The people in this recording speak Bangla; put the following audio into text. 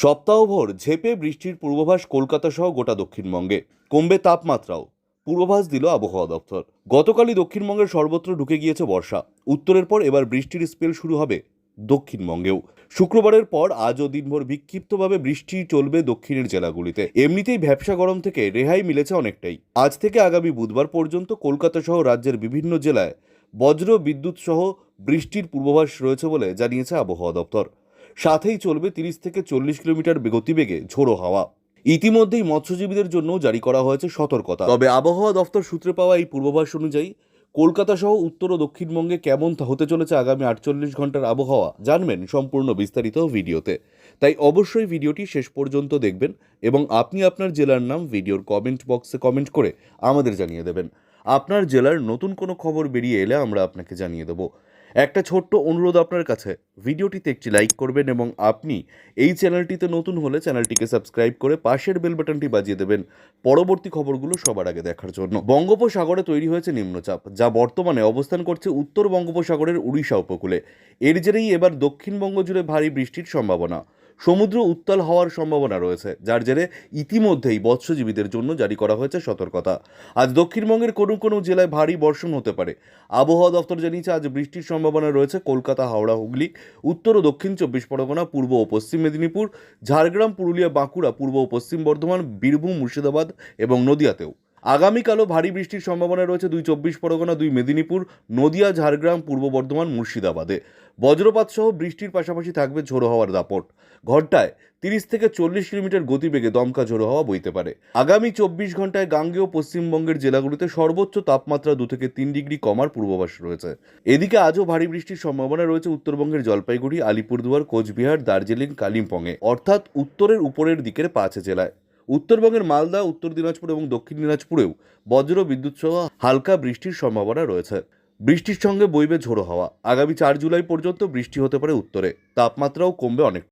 সপ্তাহভর ঝেপে বৃষ্টির পূর্বাভাস কলকাতা সহ গোটা দক্ষিণবঙ্গে। কমবে তাপমাত্রাও। পূর্বাভাস দিল আবহাওয়া দপ্তর। গতকালই দক্ষিণবঙ্গের সর্বত্র ঢুকে গিয়েছে বর্ষা। উত্তরের পর এবার বৃষ্টির স্পেল শুরু হবে দক্ষিণবঙ্গেও। শুক্রবারের পর আজও দিনভর বিক্ষিপ্তভাবে বৃষ্টি চলবে দক্ষিণের জেলাগুলিতে। এমনিতেই ভ্যাবসা গরম থেকে রেহাই মিলেছে অনেকটাই। আজ থেকে আগামী বুধবার পর্যন্ত কলকাতা সহ রাজ্যের বিভিন্ন জেলায় বজ্র বিদ্যুৎ সহ বৃষ্টির পূর্বাভাস রয়েছে বলে জানিয়েছে আবহাওয়া দপ্তর। সাথেই চলবে তিরিশ থেকে চল্লিশ কিলোমিটার গতিবেগে ঝোড়ো হাওয়া। ইতিমধ্যেই মৎস্যজীবীদের জন্য জারি করা হয়েছে সতর্কতা। তবে আবহাওয়া দফতর সূত্রে পাওয়া এই পূর্বাভাস অনুযায়ী, কলকাতা সহ উত্তর ও দক্ষিণবঙ্গে কেমন হতে চলেছে আগামী আটচল্লিশ ঘণ্টার আবহাওয়া, জানবেন সম্পূর্ণ বিস্তারিত ভিডিওতে। তাই অবশ্যই ভিডিওটি শেষ পর্যন্ত দেখবেন এবং আপনি আপনার জেলার নাম ভিডিওর কমেন্ট বক্সে কমেন্ট করে আমাদের জানিয়ে দেবেন। আপনার জেলার নতুন কোনো খবর বেরিয়ে এলে আমরা আপনাকে জানিয়ে দেবো। একটা ছোট্ট অনুরোধ আপনার কাছে। ভিডিওটিতে একটি লাইক করবেন এবং আপনি এই চ্যানেলটিতে নতুন হলে চ্যানেলটিকে সাবস্ক্রাইব করে পাশের বেল বাটনটি বাজিয়ে দেবেন পরবর্তী খবরগুলো সবার আগে দেখার জন্য। বঙ্গোপসাগরে তৈরি হয়েছে নিম্নচাপ, যা বর্তমানে অবস্থান করছে উত্তর বঙ্গোপসাগরের উড়িষ্যা উপকূলে। এর জেরেই এবার দক্ষিণবঙ্গ জুড়ে ভারী বৃষ্টির সম্ভাবনা। সমুদ্র উত্তাল হওয়ার সম্ভাবনা রয়েছে, যার জেরে ইতিমধ্যেই মৎস্যজীবীদের জন্য জারি করা হয়েছে সতর্কতা। আজ দক্ষিণবঙ্গের কোনো কোনো জেলায় ভারী বর্ষণ হতে পারে। আবহাওয়া দপ্তর জানিয়েছে, আজ বৃষ্টির সম্ভাবনা রয়েছে কলকাতা, হাওড়া, হুগলি, উত্তর ও দক্ষিণ চব্বিশ পরগনা, পূর্ব ও পশ্চিম মেদিনীপুর, ঝাড়গ্রাম, পুরুলিয়া, বাঁকুড়া, পূর্ব ও পশ্চিম বর্ধমান, বীরভূম, মুর্শিদাবাদ এবং নদিয়াতেও। আগামীকালও ভারী বৃষ্টির সম্ভাবনা রয়েছে দুই চব্বিশ পরগনা, দুই মেদিনীপুর, নদিয়া, ঝাড়গ্রাম, পূর্ব বর্ধমান, মুর্শিদাবাদে। বজ্রপাত সহ বৃষ্টির পাশাপাশি থাকবে ঝোড়ো হওয়ার দাপট। ঘন্টায় তিরিশ থেকে চল্লিশ কিলোমিটার গতিবেগে দমকা ঝোড়ো হওয়া বইতে পারে। আগামী চব্বিশ ঘন্টায় গাঙ্গেয় পশ্চিমবঙ্গের জেলাগুলিতে সর্বোচ্চ তাপমাত্রা দু থেকে তিন ডিগ্রি কমার পূর্বাভাস রয়েছে। এদিকে আজও ভারী বৃষ্টির সম্ভাবনা রয়েছে উত্তরবঙ্গের জলপাইগুড়ি, আলিপুরদুয়ার, কোচবিহার, দার্জিলিং, কালিম্পংয়ে, অর্থাৎ উত্তরের উপরের দিকের পাঁচ জেলায়। উত্তরবঙ্গের মালদা, উত্তর দিনাজপুর এবং দক্ষিণ দিনাজপুরেও বজ্র বিদ্যুৎ সহ হালকা বৃষ্টির সম্ভাবনা রয়েছে। বৃষ্টির সঙ্গে বইবে ঝোড়ো হাওয়া। আগামী চার জুলাই পর্যন্ত বৃষ্টি হতে পারে উত্তরে। তাপমাত্রাও কমবে অনেক